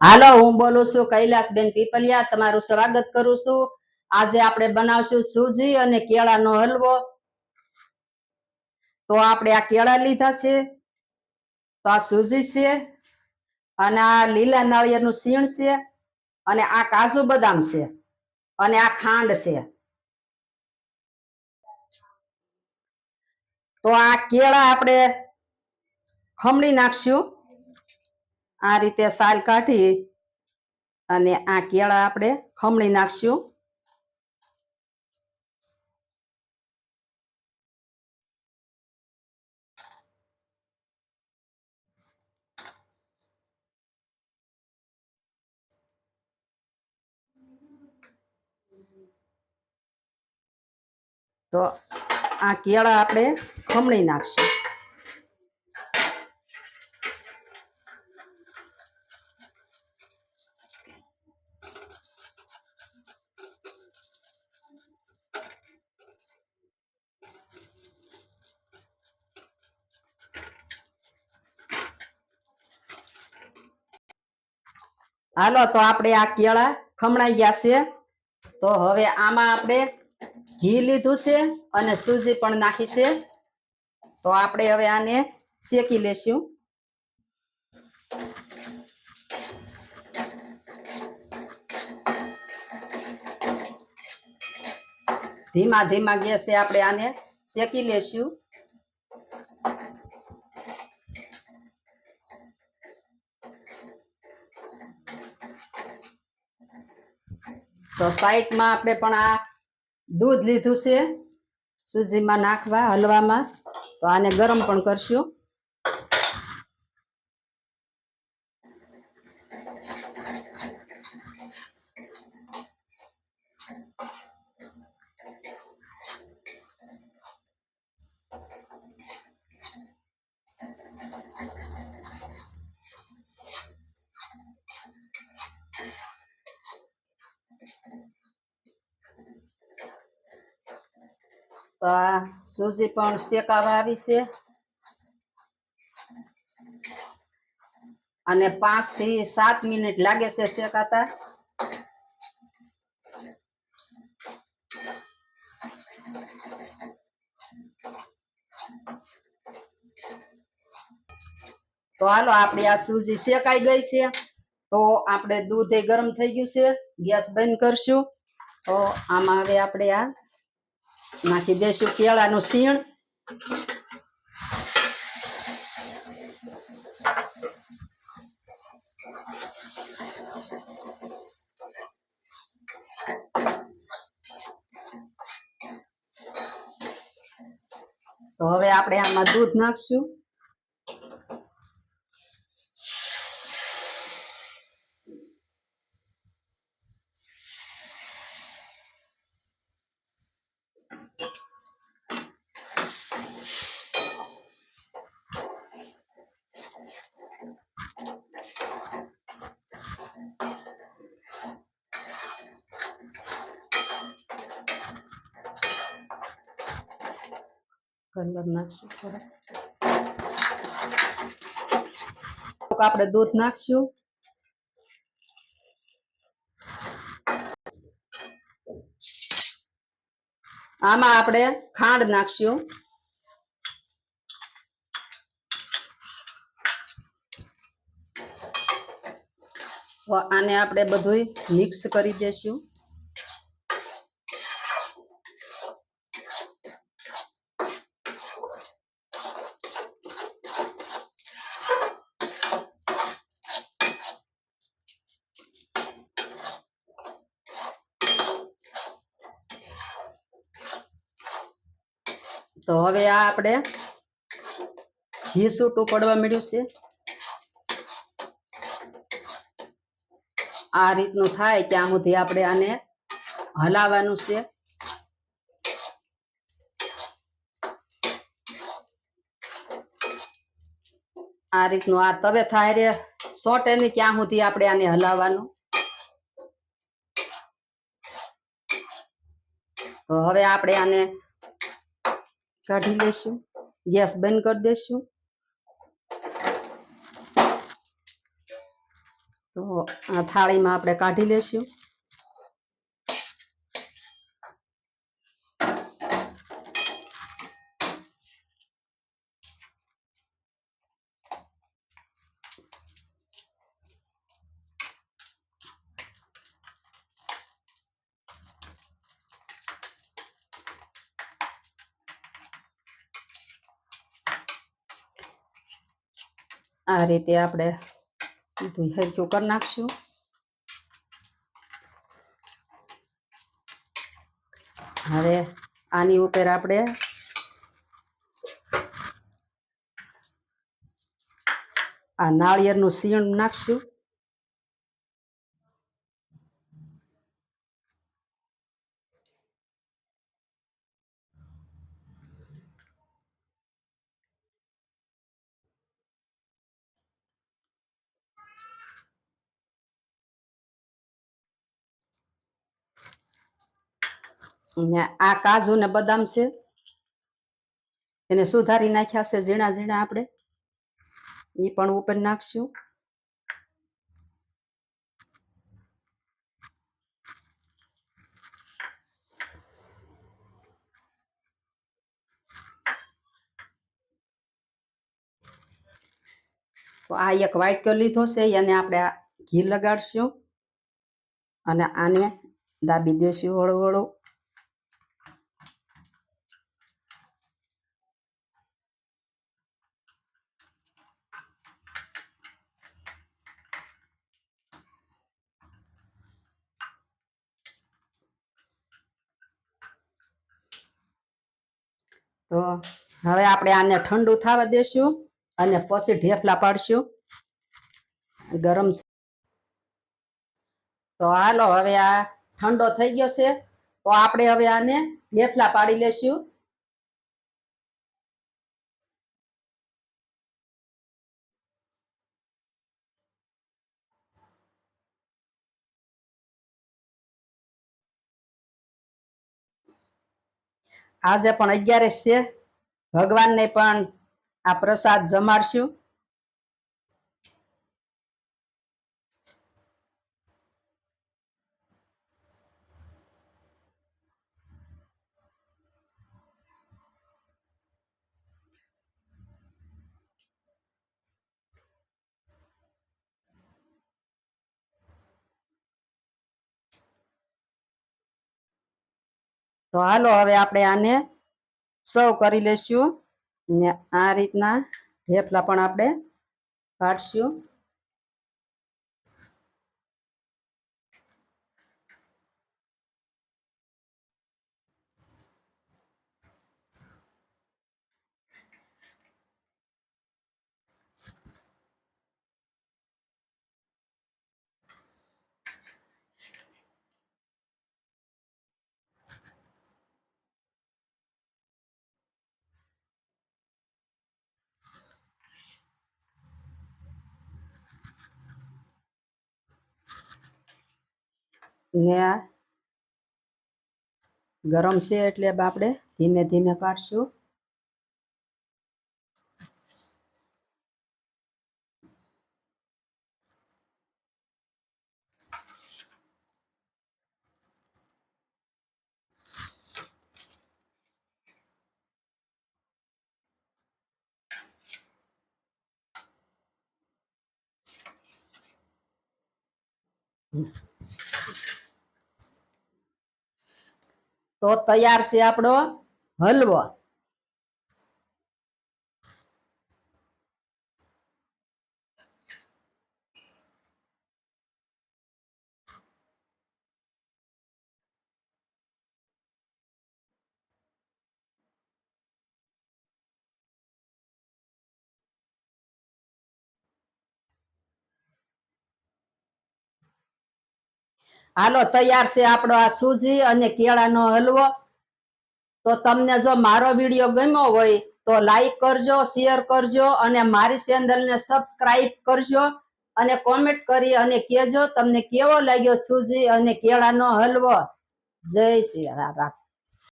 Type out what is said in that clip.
હાલો, હું બોલું છું કૈલાસબેન પીપલિયા. તમારું સ્વાગત કરું છું. આજે આપણે બનાવશું સૂજી અને કેળાનો હલવો. તો આપણે આ કેળા લીધા છે. તો આ સૂજી છે અને આ લીલા નાળિયેરનું સીણ છે અને આ કાજુ બદામ છે અને આ ખાંડ છે. તો આ કેળા આપણે ખમણી નાખશું. આ રીતે સાલ કાઢી અને આ કેળા આપણે ખમણી નાખશું. તો આ કેળા આપણે ખમણી નાખશું. હાલો, તો આપણે આ કેળા ખમણાઈ ગયા છે. તો હવે આમાં આપણે ઘી લીધું છે અને સૂજી પણ નાખી છે. તો આપણે હવે આને શેકી લેશું. ધીમા ધીમા ગેસે આપણે આને શેકી લેશું. તો સાઈડમાં આપણે પણ આ દૂધ લીધું છે, સૂજીમાં નાખવા, હલવામાં. તો આને ગરમ પણ કરશું. તો આ સૂજી પણ શેકાવા આવી છે. અને પાંચથી સાત મિનિટ લાગે છે શેકાતા. તો હાલો આપણી આ સૂજી શેકાઈ ગઈ છે. તો આપણે દૂધ એ ગરમ થઈ ગયું છે. ગેસ બંધ કરશું. તો આમાં હવે આપણે આ નાખી દેશું કેળાનું સીણ તો હવે આપણે આમાં દૂધ નાખશું. કલર નાખશું થોડા. આપણે દૂધ નાખશું. આમાં આપણે ખાંડ નાખશું. આને આપણે બધું મિક્સ કરી દેશું. તો હવે આ આપણે ઘી પડવા મળ્યું છે. આ રીતનું થાય ત્યાં સુધી આપણે આને હલાવવાનું છે. આ રીતનું આ તવે થાય રે, સોટે ની ક્યાં સુધી આપણે આને હલાવવાનું. તો હવે આપણે આને કાઢી લેશું. ગેસ બંધ કરી દેશું. તો આ થાળીમાં આપણે કાઢી લેશું. આ રીતે આપણે બધું હરખું કરી નાખશું. હવે આની ઉપર આપણે આ નાળિયેરનું સીણ નાખશું ને આ કાજુ ને બદામ છે. એને સુધારી નાખ્યા છે ઝીણા ઝીણા આપણે. એ પણ ઉપર નાખશું. તો આ એક વ્હાઈટ કલર લીધો છે, એને આપણે ઘી લગાડશું. અને આને દાબી દેશું હળવું હળવું તો હવે આપણે આને ઠંડુ થવા દેશું અને પછી ઢેફલા પાડશું. ગરમ તો હાલો, હવે આ ઠંડો થઈ ગયો છે. તો આપણે હવે આને ઢેફલા પાડી લેશું. આજે પણ અગિયારસ છે. ભગવાનને પણ આ પ્રસાદ જમાડશું. તો હાલો, હવે આપણે આને સર્વ કરી લેશું ને આ રીતના ઢેફલા પણ આપણે કાઢશું. ને આ ગરમ છે એટલે આપણે ધીમે ધીમે પાડશું તો તૈયાર છે આપણો હલવો. હાલો, તૈયાર છે આપણો આ સૂજી અને કેળાનો હલવો. તો તમને જો મારો વીડિયો ગમ્યો હોય તો લાઈક કરજો, શેર કરજો અને મારી ચેનલને સબસ્ક્રાઇબ કરજો અને કોમેન્ટ કરી અને કહેજો તમને કેવો લાગ્યો સૂજી અને કેળાનો હલવો. જય શ્રી રામ.